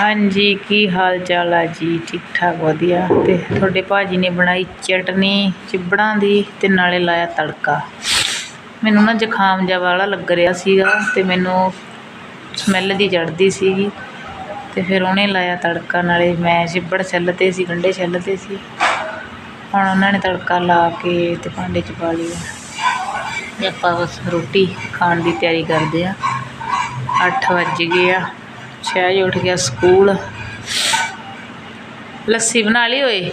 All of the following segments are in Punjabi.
ਹਾਂਜੀ, ਕੀ ਹਾਲ ਚਾਲ ਆ ਜੀ? ਠੀਕ ਠਾਕ ਵਧੀਆ। ਤੇ ਤੁਹਾਡੇ ਭਾਜੀ ਨੇ ਬਣਾਈ ਚਟਨੀ ਚਿਬੜਾਂ ਦੀ ਤੇ ਨਾਲੇ ਲਾਇਆ ਤੜਕਾ। ਮੈਨੂੰ ਨਾ ਜ਼ੁਕਾਮ ਜਿਹਾ ਵਾਲਾ ਲੱਗ ਰਿਹਾ ਸੀਗਾ ਤੇ ਮੈਨੂੰ ਸਮੈਲ ਦੀ ਚੜਦੀ ਸੀਗੀ। ਤੇ ਫਿਰ ਉਹਨੇ ਲਾਇਆ ਤੜਕਾ, ਨਾਲੇ ਮੈਂ ਚਿਬੜ ਛਿੱਲਤੇ ਸੀ, ਗੰਢੇ ਛਿੱਲਤੇ ਸੀ। ਹੁਣ ਉਹਨਾਂ ਨੇ ਤੜਕਾ ਲਾ ਕੇ ਤੇ ਭਾਂਡੇ 'ਚ ਪਾ ਲਿਆ ਤੇ ਆਪਾਂ ਬਸ ਰੋਟੀ ਖਾਣ ਦੀ ਤਿਆਰੀ ਕਰਦੇ ਆ। 8 ਵੱਜ ਗਏ ਆ। ਸ਼ਾਇਦ ਉੱਠ ਗਿਆ ਸਕੂਲ। ਲੱਸੀ ਬਣਾ ਲਈ ਓਏ?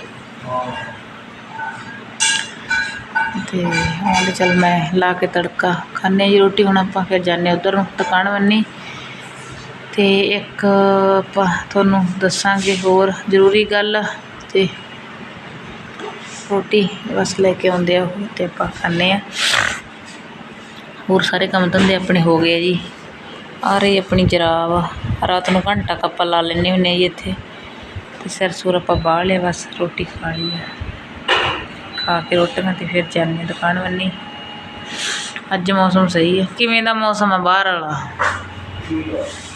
ਤੇ ਹੁਣ ਚੱਲ ਮੈਂ ਲਾ ਕੇ ਤੜਕਾ ਖਾਣੇ ਜੀ ਰੋਟੀ, ਹੁਣ ਆਪਾਂ ਫਿਰ ਜਾਂਦੇ ਉਧਰ ਨੂੰ ਦੁਕਾਨ ਬੰਨੀ। ਤੇ ਇੱਕ ਆਪਾਂ ਤੁਹਾਨੂੰ ਦੱਸਾਂਗੇ ਹੋਰ ਜ਼ਰੂਰੀ ਗੱਲ ਤੇ ਰੋਟੀ ਬਸ ਲੈ ਕੇ ਆਉਂਦੇ ਆ ਉਹ ਤੇ ਆਪਾਂ ਖਾਂਦੇ ਆ ਹੋਰ ਸਾਰੇ ਕੰਮ ਧੰਦੇ ਆਪਣੇ ਹੋ ਗਏ ਜੀ। ਆ ਰਹੀ ਆਪਣੀ ਜਰਾਬ ਰਾਤ ਨੂੰ ਘੰਟਾ ਕੁ ਆਪਾਂ ਲਾ ਲੈਂਦੇ ਹੁੰਦੇ ਹਾਂ ਜੀ ਇੱਥੇ। ਅਤੇ ਸਿਰ ਸੁਰ ਆਪਾਂ ਬਾਹ ਲਿਆ ਬਸ ਰੋਟੀ ਖਾ ਲਈ ਆ। ਖਾ ਕੇ ਰੋਟੀਆਂ ਅਤੇ ਫਿਰ ਜਾਂਦੇ ਹਾਂ ਦੁਕਾਨ ਬੰਨੀ ਅੱਜ ਮੌਸਮ ਸਹੀ ਹੈ ਕਿਵੇਂ ਦਾ ਮੌਸਮ ਆ ਬਾਹਰ ਵਾਲਾ?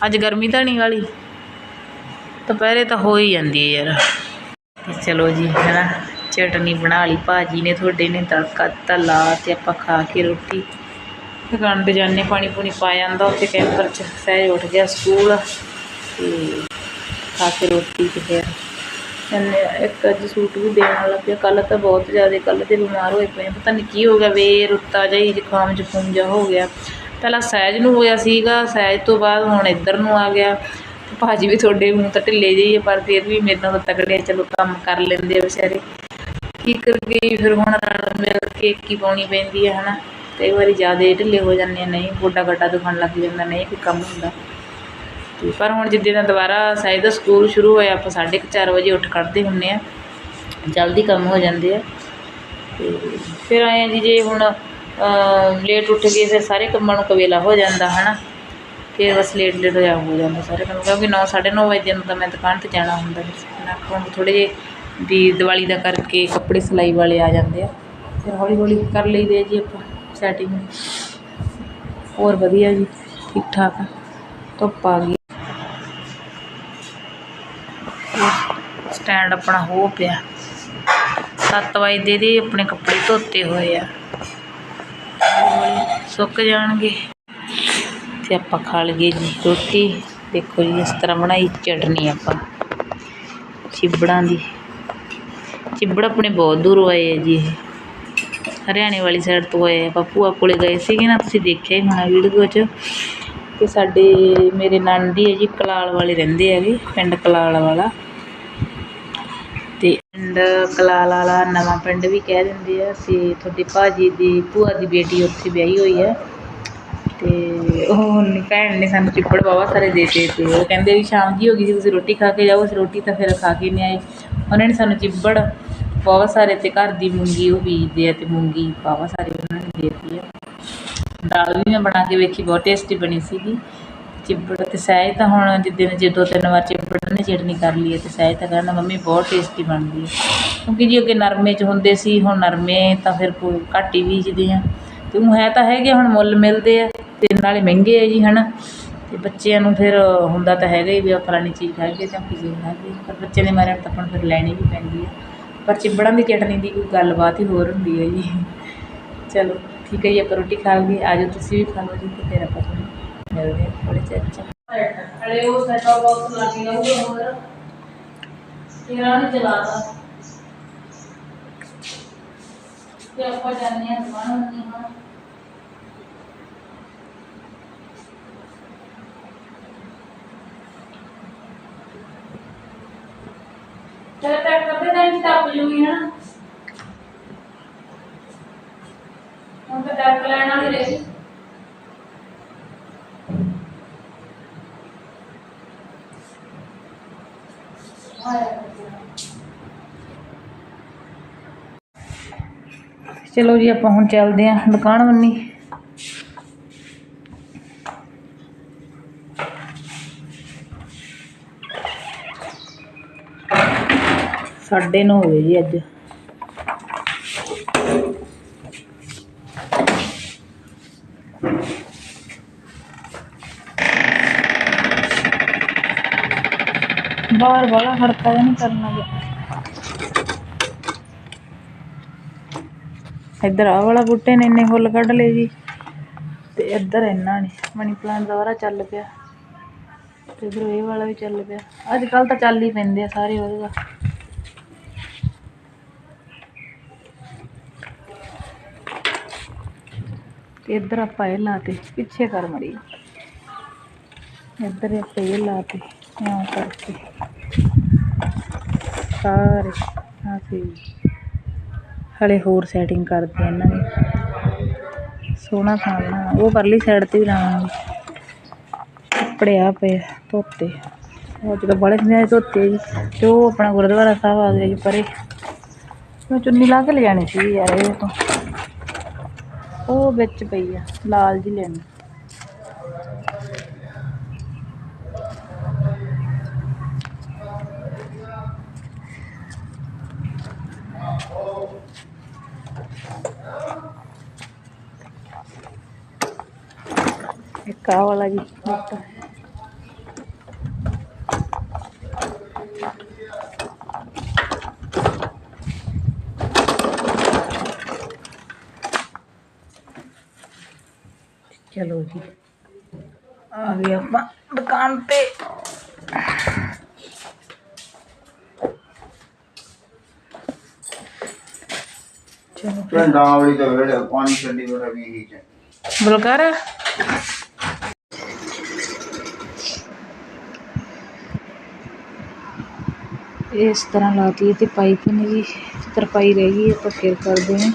ਅੱਜ ਗਰਮੀ ਤਾਂ ਨਹੀਂ ਗਾਲੀ ਦੁਪਹਿਰੇ ਤਾਂ ਹੋ ਹੀ ਜਾਂਦੀ ਹੈ ਯਾਰ। ਤੇ ਚਲੋ ਜੀ ਹੈ ਨਾ ਚਟਨੀ ਬਣਾ ਲਈ, ਭਾਜੀ ਨੇ, ਤੁਹਾਡੇ ਨੇ ਤੜਕਾ ਦਿੱਤਾ, ਲਾ ਤੇ ਆਪਾਂ ਖਾ ਕੇ ਰੋਟੀ। ਦੁਕਾਨ ਤੇ ਜਾਂਦੇ ਪਾਣੀ ਪੂਣੀ ਪਾ ਜਾਂਦਾ ਉੱਥੇ ਕੈਂਪਰ 'ਚ ਸਹਿਜ ਉੱਠ ਗਿਆ ਸਕੂਲ ਤੇ ਖਾ ਕੇ ਰੋਟੀ ਤੇ ਫਿਰ ਇਹਨੇ ਇੱਕ ਅੱਜ ਸੂਟ ਵੀ ਦੇਣ ਵਾਲਾ ਪਿਆ। ਕੱਲ ਤਾਂ ਬਹੁਤ ਜ਼ਿਆਦਾ ਕੱਲ ਤੇ ਬਿਮਾਰ ਹੋਏ ਪਏ ਪਤਾ ਨਹੀਂ ਕੀ ਹੋ ਗਿਆ ਵੇ ਰੁੱਤਾ ਜਿਹਾ ਹੀ ਜ਼ੁਕਾਮ ਜ਼ੁਕੂਮ ਜਿਹਾ ਹੋ ਗਿਆ। ਪਹਿਲਾਂ ਸਹਿਜ ਨੂੰ ਹੋਇਆ ਸੀਗਾ ਸਹਿਜ ਤੋਂ ਬਾਅਦ ਹੁਣ ਇੱਧਰ ਨੂੰ ਆ ਗਿਆ। ਤੇ ਭਾਜੀ ਵੀ ਤੁਹਾਡੇ ਮੂੰਹ ਤਾਂ ਢਿੱਲੇ ਜਿਹੇ ਆ, ਪਰ ਫਿਰ ਵੀ ਮੇਰੇ ਨਾਲ ਤਾਂ ਚਲੋ ਕੰਮ ਕਰ ਲੈਂਦੇ ਆ ਵਿਚਾਰੇ। ਕੀ ਕਰੀਏ ਫਿਰ ਹੁਣ ਰਲ ਮਿਲ ਕੇ ਕੀ ਪਾਉਣੀ ਪੈਂਦੀ ਹੈ ਹਨਾ? ਕਈ ਵਾਰੀ ਜ਼ਿਆਦਾ ਢਿੱਲੇ ਹੋ ਜਾਂਦੇ ਆ, ਨਹੀਂ, ਗੋਡਾ ਗੱਡਾ ਦੁਖਣ ਲੱਗ ਜਾਂਦਾ, ਨਹੀਂ ਕੋਈ ਕੰਮ ਹੁੰਦਾ। ਤੇ ਪਰ ਹੁਣ ਜਿੱਦਾਂ ਦਾ ਦੁਬਾਰਾ ਸਾਇਦ ਦਾ ਸਕੂਲ ਸ਼ੁਰੂ ਹੋਇਆ, ਆਪਾਂ ਸਾਢੇ ਕੁ ਚਾਰ ਵਜੇ ਉੱਠ ਖੜ੍ਹਦੇ ਹੁੰਨੇ ਆ, ਜਲਦੀ ਕੰਮ ਹੋ ਜਾਂਦੇ ਆ। ਤੇ ਫਿਰ ਆਏ ਆ ਜੀ, ਜੇ ਹੁਣ ਲੇਟ ਉੱਠ ਗਏ ਫਿਰ ਸਾਰੇ ਕੰਮਾਂ ਨੂੰ ਕਵੇਲਾ ਹੋ ਜਾਂਦਾ, ਹਨਾ। ਫਿਰ ਬਸ ਲੇਟ ਲੇਟ ਜਾ ਹੋ ਜਾਂਦਾ ਸਾਰੇ ਕੰਮ, ਕਿਉਂਕਿ 9 9:30 ਵਜੇ ਨੂੰ ਤਾਂ ਮੈਂ ਦੁਕਾਨ ਤੇ ਜਾਣਾ ਹੁੰਦਾ ਫਿਰ ਮੈਂ ਹੁਣ ਥੋੜ੍ਹੇ ਜਿਹੇ ਵੀ ਦੀਵਾਲੀ ਦਾ ਕਰਕੇ ਕੱਪੜੇ ਸਿਲਾਈ ਵਾਲੇ ਆ ਜਾਂਦੇ ਆ। ਫਿਰ ਹੌਲੀ ਹੌਲੀ ਕਰ ਲਈਦੇ ਆ ਜੀ ਆਪਾਂ। ਸੈਟਿੰਗ ਹੋਰ ਵਧੀਆ ਜੀ ਠੀਕ ਠਾਕ ਧੁੱਪ ਆ ਗਈ। ਸਟੈਂਡ ਆਪਣਾ ਹੋ ਪਿਆ। 7 ਵਜੇ ਦੇ ਆਪਣੇ ਕੱਪੜੇ ਧੋਤੇ ਹੋਏ ਆ। ਸੁੱਕ ਜਾਣਗੇ। ਤੇ ਆਪਾਂ ਖਾ ਲਈਏ ਜੀ ਰੋਟੀ। ਦੇਖੋ ਜੀ, ਇਸ ਤਰ੍ਹਾਂ ਬਣਾਈ ਚਟਨੀ ਆਪਾਂ। ਚਿਬੜਾਂ ਦੀ। ਚਿਬੜ ਆਪਣੇ ਬਹੁਤ ਦੂਰੋਂ ਆਏ ਆ ਜੀ ਇਹ। ਹਰਿਆਣੇ ਵਾਲੀ ਸਾਈਡ ਤੋਂ ਆਏ ਆ ਆਪਾਂ ਭੂਆ ਕੋਲੇ ਗਏ ਸੀਗੇ ਨਾ, ਤੁਸੀਂ ਦੇਖਿਆ ਹੀ ਹੋਣਾ ਵੀਡੀਓ 'ਚ। ਤੇ ਸਾਡੇ ਮੇਰੇ ਨਣਦੀ ਹੈ ਜੀ, ਕਲਾਲ ਵਾਲੇ ਰਹਿੰਦੇ ਹੈਗੇ, ਪਿੰਡ ਕਲਾਲ ਵਾਲਾ। ਤੇ ਪਿੰਡ ਕਲਾਲ ਵਾਲਾ ਨਵਾਂ ਪਿੰਡ ਵੀ ਕਹਿ ਦਿੰਦੇ ਆ ਤੇ ਤੁਹਾਡੇ ਭਾਜੀ ਦੀ, ਭੂਆ ਦੀ ਬੇਟੀ ਉੱਥੇ ਵਿਆਹੀ ਹੋਈ ਹੈ। ਤੇ ਉਹ ਭੈਣ ਨੇ ਸਾਨੂੰ ਚਿੱਪੜ ਬਾਵਾ ਸਾਰੇ ਦੇ ਦਿੱਤੇ ਤੇ ਉਹ ਕਹਿੰਦੇ ਵੀ ਸ਼ਾਮ ਦੀ ਹੋ ਗਈ ਸੀ, ਤੁਸੀਂ ਰੋਟੀ ਖਾ ਕੇ ਜਾਓ, ਅਸੀਂ ਰੋਟੀ ਤਾਂ ਫਿਰ ਖਾ ਕੇ ਨਹੀਂ ਆਏ। ਉਹਨਾਂ ਨੇ ਸਾਨੂੰ ਚਿੱਬੜ ਬਹੁਤ ਸਾਰੇ ਤੇ ਘਰ ਦੀ ਮੂੰਗੀ ਉਹ ਬੀਜਦੇ ਆ ਤੇ ਮੂੰਗੀ ਬਹੁਤ ਸਾਰੇ ਉਹਨਾਂ ਨੇ ਦੇ ਆ। ਦਾਲ ਵੀ ਮੈਂ ਬਣਾ ਕੇ ਵੇਖੀ, ਬਹੁਤ ਟੇਸਟੀ ਬਣੀ ਸੀਗੀ। ਚਿੱਬੜ ਤੇ ਸਹਿਜ ਤਾਂ ਹੁਣ ਜਿੱਦਣ ਜੇ ਦੋ ਤਿੰਨ ਵਾਰ ਚਿੱਬੜ ਨੇ ਚਟਨੀ ਕਰ ਲਈ ਹੈ ਤੇ ਸਹਿਜ ਤਾਂ ਕਹਿੰਦਾ ਮੰਮੀ ਬਹੁਤ ਟੇਸਟੀ ਬਣਦੀ ਹੈ ਕਿਉਂਕਿ ਜੀ ਅੱਗੇ ਨਰਮੇ 'ਚ ਹੁੰਦੇ ਸੀ, ਹੁਣ ਨਰਮੇ ਤਾਂ ਫਿਰ ਕੋਈ ਘੱਟ ਹੀ ਬੀਜਦੇ ਆ। ਤੇ ਉਹ ਹੈ ਤਾਂ ਹੈਗੇ, ਹੁਣ ਮੁੱਲ ਮਿਲਦੇ ਆ ਤੇ ਨਾਲੇ ਮਹਿੰਗੇ ਆ ਜੀ, ਹਨਾ। ਤੇ ਬੱਚਿਆਂ ਨੂੰ ਫਿਰ ਹੁੰਦਾ ਤਾਂ ਹੈਗਾ ਹੀ ਵੀ ਆਹ ਫਲਾਣੀ ਚੀਜ਼ ਖਾਈਏ ਜਾਂ ਕੋਈ ਚੀਜ਼ ਖਾਈਏ ਪਰ ਬੱਚੇ ਦੇ ਮਾਰੇ ਤਾਂ ਆਪਾਂ ਫਿਰ ਲੈਣੀ ਵੀ ਪੈਂਦੀ ਹੈ ਪਰ ਚਿੱਬੜਾਂ ਦੀ ਚਟਨੀ ਦੀ ਕੋਈ ਗੱਲਬਾਤ ਹੀ ਹੋਰ ਹੁੰਦੀ ਹੈ ਜੀ। ਚਲੋ, ਠੀਕ ਹੈ ਜੀ, ਆਪਾਂ ਰੋਟੀ ਖਾ ਲਈਏ, ਆ ਜਾਓ, ਤੁਸੀਂ ਵੀ ਖਾ ਲਓ ਜੀ, ਤੇ ਫਿਰ ਆਪਾਂ ਤੁਹਾਨੂੰ ਮਿਲਦੇ ਹਾਂ ਥੋੜੇ ਚਿਰ ਚ। ਅਰੇ ਉਹ ਸੈਟਾ ਬਾਕਸ ਲੱਗ ਗਿਆ ਉਹ ਹੋਰ। ਤੇਰਾ ਨਹੀਂ ਚਲਾਦਾ ਤੇ ਆਪਾਂ ਜਾਣੇ ਆ ਦੁਕਾਨ ਨਹੀਂ ਹਾਂ ਚਲ ਕਰਦੇ ਤਾਂ ਇੰਜ ਟੱਪ ਜੂਗੀ ਹਨਾ। ਹੁਣ ਤਾਂ ਟੈਕ ਲੈਣ ਵਾਲੀ ਰਹਿ। ਗਈ ਚਲੋ ਜੀ, ਆਪਾਂ ਹੁਣ ਚੱਲਦੇ ਆਂ ਦੁਕਾਨ ਬੰਨੀ। ਸਾਢੇ ਨੌ ਹੋ ਗਏ ਜੀ ਅੱਜ। ਬਾਹਰ ਵਾਲਾ ਖੜਕਾ ਨਹੀਂ ਕਰਨਾ ਗਾ ਇੱਧਰ ਆ ਵਾਲਾ ਬੂਟੇ ਨੇ ਇੰਨੇ ਫੁੱਲ ਕੱਢ ਲਏ ਜੀ। ਤੇ ਇੱਧਰ ਇਹਨਾਂ ਨੇ ਮਨੀ ਪਲਾਂਟ ਦੁਬਾਰਾ ਚੱਲ ਪਿਆ। ਤੇ ਇੱਧਰ ਇਹ ਵਾਲਾ ਵੀ ਚੱਲ ਪਿਆ। ਅੱਜ ਕੱਲ ਤਾਂ ਚੱਲ ਹੀ ਪੈਂਦੇ ਆ ਸਾਰੇ ਉਹਦੇ ਦਾ। ਤੇ ਇੱਧਰ ਆਪਾਂ ਇਹ ਲਾਤੇ ਪਿੱਛੇ ਕਰ ਮੜੀ ਇੱਧਰ ਆਪਾਂ ਇਹ ਲਾਤੇ ਇਉਂ ਕਰਕੇ। ਸਾਰੇ ਆ ਹਲੇ ਹੋਰ ਸੈਟਿੰਗ ਕਰਦੇ ਇਹਨਾਂ ਦੀ ਸੋਹਣਾ ਖਾਣਾ ਉਹ ਪਰਲੀ ਸਾਈਡ ਤੇ ਵੀ ਲਾਵਾਂਗੇ। ਕੱਪੜੇ ਆ ਪਏ ਧੋਤੇ। ਉਹ ਜਦੋਂ ਬੜੇ ਸਮੇਂ ਧੋਤੇ ਜੀ ਤੇ ਉਹ ਆਪਣਾ ਗੁਰਦੁਆਰਾ ਸਾਹਿਬ ਆ ਗਿਆ ਜੀ ਪਰੇ। ਮੈਂ ਚੁੰਨੀ ਲਾ ਕੇ ਲੈ ਜਾਣੀ ਸੀ ਯਾਰ, ਇਹ ਤੋਂ। ਉਹ ਵਿੱਚ ਪਈ ਆ ਲਾਲ ਜੀ ਲੈਣੀ। ਇੱਕ ਆਹ ਵਾਲਾ ਜੀ ਚਲੋ ਜੀ। ਆ ਗਏ ਆਪਾਂ ਦੁਕਾਨ ਤੇ। ਚਲੋ ਝੰਡਾ ਵਾਲੀ ਤਾਂ ਵੇੜੇ ਪਾਣੀ ਛੱਡੀ ਬੜਾ ਵੀ ਹੀ ਚ। ਬਲਕਾਰ। ਇਸ ਤਰ੍ਹਾਂ ਲਾਤੀ ਤੇ ਪਾਈਪ ਨੇ ਜੀ ਤਰਪਾਈ ਰਹਿ ਗਈ ਹੈ ਆਪਾਂ ਫਿਰ ਕਰਦੇ ਹਾਂ।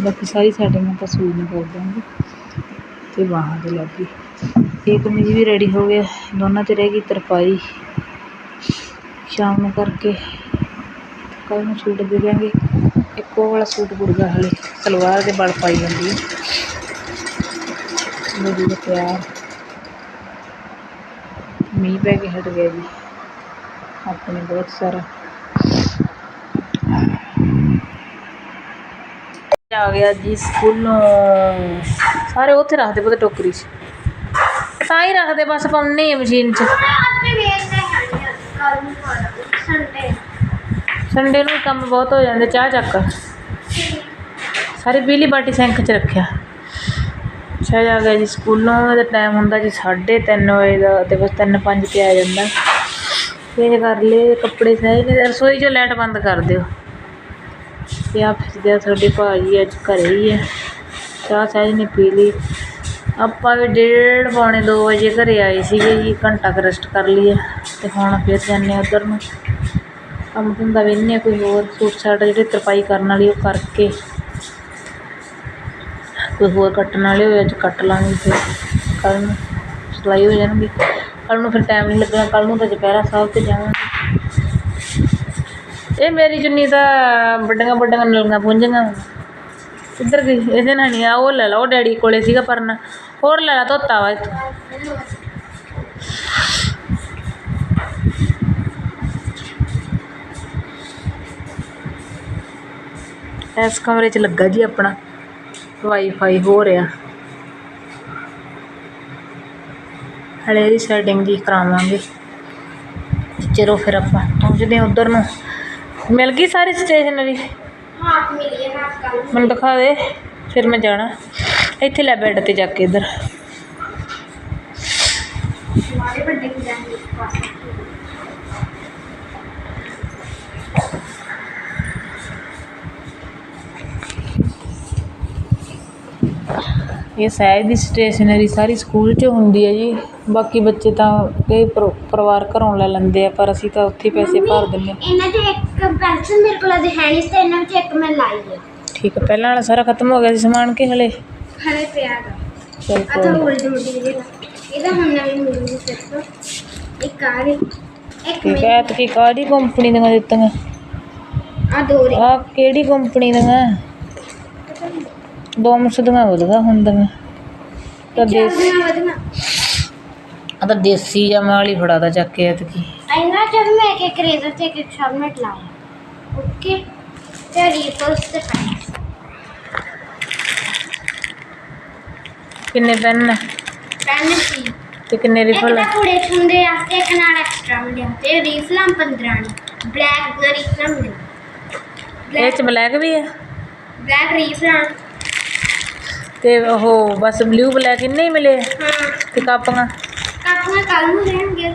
ਬਾਕੀ ਸਾਰੀ ਸੈਟਿੰਗ ਆਪਾਂ ਸੂਈ ਨੂੰ ਕਰ ਦਾਂਗੇ ਤੇ ਬਾਹਾਂ ਦੇ ਲੱਗੀ ਇਹ ਕਮੀਜ਼ ਵੀ ਰੈਡੀ ਹੋ ਗਿਆ। ਦੋਨਾਂ ਤੇ ਰਹਿ ਗਈ ਤਰਪਾਈ। ਸ਼ਾਮ ਨੂੰ ਕਰਕੇ ਕੱਲ੍ਹ ਨੂੰ ਸੂਟ ਦੇ ਦਿਆਂਗੇ। ਇੱਕੋ ਵਾਲਾ ਸੂਟ ਗੁਰਗਾ ਹਲੇ ਸਲਵਾਰ ਦੇ ਬਲ ਪਾਈ ਜਾਂਦੀ ਹੈ। ਮੇਰੀ ਦਾ ਪਿਆਰ ਮੀਂਹ ਪੈ ਕੇ ਹਟ ਗਿਆ ਜੀ। ਆਪਣੇ ਬਹੁਤ ਸਾਰਾ ਆ ਗਿਆ ਜੀ ਸਕੂਲੋਂ। ਸਾਰੇ ਉੱਥੇ ਰੱਖਦੇ ਪਤਾ ਟੋਕਰੀ 'ਚ। ਤਾਂ ਹੀ ਰੱਖਦੇ ਬਸ ਪਾਉਣੇ ਆ ਮਸ਼ੀਨ 'ਚ। ਸੰਡੇ ਨੂੰ ਕੰਮ ਬਹੁਤ ਹੋ ਜਾਂਦੇ, ਚਾਹ ਚੱਕ। ਸਾਰੇ ਬਿਜਲੀ ਬਾਟੀ ਸੈਂਕ 'ਚ ਰੱਖਿਆ। ਸ਼ਾਇਦ ਆ ਗਿਆ ਜੀ ਸਕੂਲੋਂ ਦਾ ਟਾਈਮ ਹੁੰਦਾ ਜੀ 3:30 ਵਜੇ ਦਾ ਤੇ ਬਸ 3:05 ਤੇ ਆ ਜਾਂਦਾ। ਫੇਰ ਕਰ ਲਏ, ਕੱਪੜੇ ਸਹੀ ਰਸੋਈ 'ਚੋਂ ਲਾਈਟ ਬੰਦ ਕਰ ਦਿਓ। ਤੇ ਆ ਤੁਹਾਡੇ ਭਾਅ ਜੀ ਅੱਜ ਘਰੇ ਹੀ ਹੈ ਚਾਹ ਸ਼ਾਹ ਜੀ ਨੇ ਪੀ ਲਈ ਆਪਾਂ ਵੀ ਡੇਢ ਪੌਣੇ 2 ਵਜੇ ਘਰੇ ਆਏ ਸੀਗੇ ਜੀ, ਘੰਟਾ ਕੁ ਰੈਸਟ ਕਰ ਲਈ ਹੈ ਅਤੇ ਹੁਣ ਫਿਰ ਜਾਂਦੇ ਹਾਂ ਉੱਧਰ ਨੂੰ। ਕੰਮ ਧੰਦਾ ਵੇਖਦੇ ਹਾਂ ਕੋਈ ਹੋਰ ਸੂਟ ਸਾਟ ਜਿਹੜੇ ਤਰਪਾਈ ਕਰਨ ਵਾਲੀ ਉਹ ਕਰਕੇ। ਕੋਈ ਹੋਰ ਕੱਟਣ ਵਾਲੇ ਹੋਏ ਅੱਜ ਕੱਟ ਲਾਂਗੇ ਫਿਰ, ਕੱਲ੍ਹ ਨੂੰ ਸਿਲਾਈ ਹੋ ਜਾਣਗੀ। ਕੱਲ੍ਹ ਨੂੰ ਫਿਰ ਟਾਈਮ ਨਹੀਂ ਲੱਗਣਾ, ਕੱਲ੍ਹ ਨੂੰ ਤਾਂ ਦੁਪਹਿਰਾ ਸਾਹਿਬ ਤੇ ਜਾਵਾਂਗੇ। ਇਹ ਮੇਰੀ ਜੁੰਨੀ ਤਾਂ ਵੱਡੀਆਂ ਵੱਡੀਆਂ ਨਲਗਾਂ ਪੁੰਝੀਆਂ। ਇੱਧਰ ਗਈ? ਇਹਦੇ ਨਾਲ ਨਹੀਂ ਆ, ਉਹ ਲੈ ਲਾ, ਉਹ ਡੈਡੀ ਕੋਲੇ ਸੀਗਾ ਪਰਨਾ। ਹੋਰ ਲੈ ਲਾ, ਧੋਤਾ ਵਾ ਇੱਥੋਂ। ਇਸ ਕਮਰੇ 'ਚ ਲੱਗਾ ਜੀ ਆਪਣਾ। ਵਾਈਫਾਈ ਹੋ ਰਿਹਾ। ਹਲੇ ਇਹਦੀ ਸੈਟਿੰਗ ਜੀ ਕਰਾਵਾਂਗੇ। ਚਲੋ ਫਿਰ ਆਪਾਂ, ਪਹੁੰਚਦੇ ਹਾਂ ਉਧਰ ਨੂੰ। ਮਿਲ ਗਈ ਸਾਰੀ ਸਟੇਸ਼ਨਰੀ ਹਾਫ ਮੈਨੂੰ ਦਿਖਾ ਦੇ ਫਿਰ ਮੈਂ ਜਾਣਾ। ਇੱਥੇ ਲੈ ਬੈੱਡ ਤੇ ਜਾ ਕੇ ਇੱਧਰ। ਇਹ ਸਹਿਜ ਦੀ ਸਟੇਸ਼ਨਰੀ ਸਾਰੀ ਸਕੂਲ 'ਚ ਹੁੰਦੀ ਹੈ ਜੀ। ਬਾਕੀ ਬੱਚੇ ਤਾਂ ਕਈ ਪਰ- ਪਰਿਵਾਰ ਘਰੋਂ ਲੈ ਲੈਂਦੇ ਆ ਪਰ ਅਸੀਂ ਤਾਂ ਉੱਥੇ ਹੀ ਪੈਸੇ ਭਰ ਦਿੰਦੇ ਇਹਨਾਂ ਦੇ ਇੱਕ ਪੈਨਸਲ ਮੇਰੇ ਕੋਲ ਅਜੇ ਹੈ ਨਹੀਂ ਤੇ ਇਹਨਾਂ ਵਿੱਚ ਇੱਕ ਮੈਂ ਲਾਈ ਹੈ ਠੀਕ ਹੈ ਪਹਿਲਾਂ ਵਾਲਾ ਸਾਰਾ ਖਤਮ ਹੋ ਗਿਆ ਸੀ ਸਮਾਨ ਕਿ ਹਲੇ? ਹਲੇ ਪਿਆ ਗਾ। ਚਲ ਆ ਕੋਈ ਤਾਂ ਨੀ। ਦੀ ਮੁੱਢੀ ਜਿਹੀ ਇਹਦਾ ਹੁਣ ਨਵੀਂ ਮਿਲੂਗੀ ਤੋਂ। ਇੱਕ ਆ ਰਹੀ ਇੱਕ ਠੀਕ ਹੈ ਤੇ ਕੀ ਕਾਹਦੀ ਕੰਪਨੀ ਦੀਆਂ ਦਿੱਤੀਆਂ? ਆ ਦੋ ਰੇ ਆਹ ਕਿਹੜੀ ਕੰਪਨੀ ਦੀਆਂ? ਡੋਮਸ ਦੀਆਂ ਵਧੀਆ ਹੁੰਦੀਆਂ। ਤਾਂ ਦੇਸੀ ਚੱਲਣਾ ਵਧਣਾ ਆ ਤਾਂ ਦੇਸੀ ਜਾਂ ਮਾਲੀ ਫੜਾਦਾ ਚੱਕ ਕੇ ਐਤਕੀ। ਇਹਨਾਂ ਚ ਵੀ ਮੈਂ ਇੱਕ ਇੱਕ ਰੇਜ਼ਰ ਤੇ ਇੱਕ ਇੱਕ ਸ਼ਾਰਪਨਰ ਲਾਇਆ ਓਕੇ ਤੇ ਰੀਪਲਸ ਤੇ ਪੈਨਸ ਕਿੰਨੇ ਪੈਨ ਪੈਨ ਸੀ। ਤੇ ਕਿੰਨੇ ਇੱਕ ਰਿਫਲ ਤਾਂ ਕੁੜੇ ਹੁੰਦੇ ਆ ਤੇ ਇੱਕ ਨਾਲ ਐਕਸਟਰਾ ਮਿਲਿਆ ਤੇ ਰੀਫਲਾਂ 15 ਨੇ ਬਲੈਕ ਰੀਫਲਾਂ ਮਿਲਿਆ। ਇਹ ਚ ਬਲੈਕ ਵੀ ਆ? ਬਲੈਕ ਰੀਫਲਾਂ ਤੇ ਉਹ ਬਸ ਬਲੂ ਬਲੈਕ ਇੰਨੇ ਹੀ ਮਿਲੇ? ਹਾਂ। ਤੇ ਕਾਪੀਆਂ? ਕਾਪੀਆਂ ਕੱਲ ਨੂੰ ਦੇਣਗੇ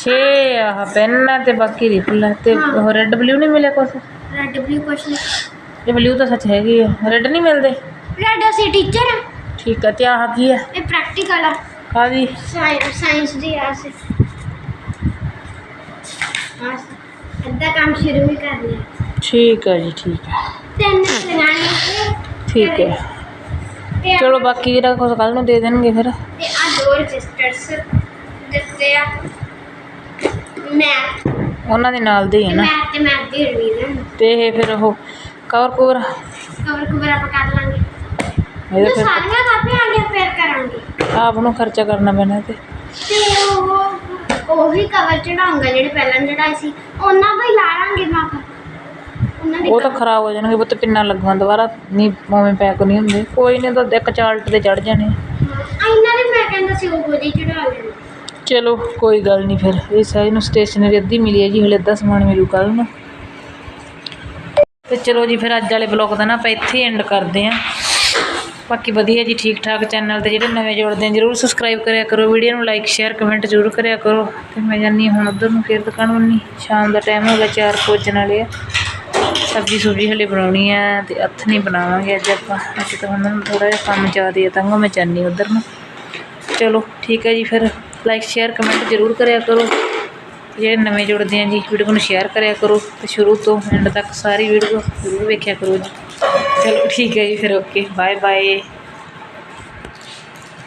6 ਆਹ ਪੈਨ ਆ ਤੇ ਬਾਕੀ ਰਿਫਲ ਆ ਤੇ ਹਾਂ। ਉਹ ਰੈੱਡ ਬਲੂ ਨਹੀਂ ਮਿਲਿਆ ਕੁਛ ਰੈਡ ਬਲੂ ਕੁਛ ਨਹੀਂ ਇਹ ਬਲੂ ਤਾਂ ਸੱਚ ਹੈਗੀ ਆ ਰੈੱਡ ਨਹੀਂ ਮਿਲਦੇ ਰੈਡ ਅਸੀਂ ਟੀਚਰ ਠੀਕ ਆ ਤੇ ਆਹ ਕੀ ਆ ਇਹ ਪ੍ਰੈਕਟੀਕਲ ਆ ਕਾਹਦੀ ਸਾਇੰਸ ਸਾਇੰਸ ਦੀ ਆ ਸੇ ਬਸ ਅੱਧਾ ਕੰਮ ਸ਼ੁਰੂ ਵੀ ਕਰ ਲਿਆ ਠੀਕ ਆ ਜੀ ਠੀਕ ਆ ਤਿੰਨ ਲਗਾਣੇ ਠੀਕ ਹੈ ਤੇ ਚਲੋ ਬਾਕੀ ਜਿਹੜਾ ਕੁਛ ਕੱਲ ਨੂੰ ਦੇ ਦੇਣਗੇ ਫਿਰ। ਤੇ ਆ ਦੋ ਰਜਿਸਟਰਸ ਦਿੱਤੇ ਆ। ਮੈਥ ਉਹਨਾਂ ਦੇ ਨਾਲ ਦੇ ਹੀ ਹੈ ਨਾ। ਮੈਥ ਤੇ ਮੈਥ ਦੀ ਰਿਵੀਜ਼ਨ ਤੇ ਇਹ ਫਿਰ ਉਹ ਕਵਰ ਕਵਰ ਕਵਰ ਕਵਰ ਆਪਾਂ ਕਰ ਲਾਂਗੇ। ਇਹਦੇ ਫਿਰ ਸਾਰੀਆਂ ਕਾਪੀਆਂ ਆ ਗਈਆਂ ਫਿਰ ਕਰਾਂਗੇ। ਆਪ ਨੂੰ ਖਰਚਾ ਕਰਨਾ ਪੈਣਾ ਤੇ। ਤੇ ਉਹ ਉਹੀ ਕਵਰ ਚੜਾਉਂਗਾ ਜਿਹੜੇ ਪਹਿਲਾਂ ਚੜਾਏ ਸੀ। ਉਹਨਾਂ ਹੀ ਲਾ ਲਾਂਗੇ ਮਾਪਾ ਉਹ ਤਾਂ ਖਰਾਬ ਹੋ ਜਾਣਗੇ ਉਹ ਤੇ ਪਿੰਨਾ ਲੱਗਣਾ ਦੁਬਾਰਾ ਨਹੀਂ ਉਵੇਂ ਪੈਕ ਨਹੀਂ ਹੁੰਦੇ। ਕੋਈ ਨਹੀਂ ਤਾਂ ਇੱਕ ਚਾਲਟ ਤੇ ਚੜ ਜਾਣੇ। ਇਹਨਾਂ ਦੇ ਮੈਂ ਕਹਿੰਦਾ ਸੀ ਉਹ ਜਿਹੀ ਚੜਾ ਲੈਣੇ। ਚਲੋ ਕੋਈ ਗੱਲ ਨਹੀਂ ਫਿਰ। ਇਹ ਸਾਈ ਨੂੰ ਸਟੇਸ਼ਨਰੀ ਅੱਧੀ ਮਿਲੀ ਹੈ ਜੀ ਹਲੇ ਅੱਧਾ ਸਮਾਨ ਮਿਲੂ ਕੱਲ ਨੂੰ। ਤੇ ਚਲੋ ਜੀ ਫਿਰ ਅੱਜ ਵਾਲੇ ਬਲੌਗ ਦਾ ਨਾ ਆਪਾਂ ਇੱਥੇ ਐਂਡ ਕਰਦੇ ਆਂ ਬਾਕੀ ਵਧੀਆ ਜੀ ਠੀਕ ਠਾਕ ਚੈਨਲ ਤੇ ਜਿਹੜੇ ਨਵੇਂ ਜੁੜਦੇ ਆ ਜਰੂਰ ਸਬਸਕ੍ਰਾਈਬ ਕਰਿਆ ਕਰੋ। ਵੀਡੀਓ ਨੂੰ ਲਾਈਕ ਸ਼ੇਅਰ ਕਮੈਂਟ ਜ਼ਰੂਰ ਕਰਿਆ ਕਰੋ। ਤੇ ਮੈਂ ਜਾਨੀ ਹੁਣ ਉਧਰ ਨੂੰ ਫਿਰ ਦੁਕਾਨ ਬੰਨੀ। ਸ਼ਾਮ ਦਾ ਟਾਈਮ ਹੋ ਗਿਆ ਚਾਰ ਕੁ ਵੱਜਣ ਵਾਲੇ ਆ। ਸਬਜ਼ੀ ਸੁਬਜ਼ੀ ਹਲੇ ਬਣਾਉਣੀ ਆ ਤੇ ਹੱਥ ਨਹੀਂ ਬਣਾਵਾਂਗੇ ਅੱਜ ਆਪਾਂ। ਅੱਜ ਤਾਂ ਉਹਨਾਂ ਨੂੰ ਥੋੜਾ ਜਿਹਾ ਕੰਮ ਜ਼ਿਆਦਾ ਹੈ ਤਾਂ ਮੈਂ ਜਾਨੀ ਉਧਰ ਨੂੰ। ਚਲੋ, ਠੀਕ ਹੈ ਜੀ, ਫਿਰ ਲਾਈਕ ਸ਼ੇਅਰ ਕਮੈਂਟ ਜ਼ਰੂਰ ਕਰਿਆ ਕਰੋ। ਜਿਹੜੇ ਨਵੇਂ ਜੁੜਦੇ ਆ ਜੀ ਵੀਡੀਓ ਨੂੰ ਸ਼ੇਅਰ ਕਰਿਆ ਕਰੋ ਤੇ ਸ਼ੁਰੂ ਤੋਂ ਐਂਡ ਤੱਕ ਸਾਰੀ ਵੀਡੀਓ ਜ਼ਰੂਰ ਵੇਖਿਆ ਕਰੋ ਜੀ। ਚਲੋ, ਠੀਕ ਹੈ ਜੀ, ਫਿਰ ਓਕੇ ਬਾਏ ਬਾਏ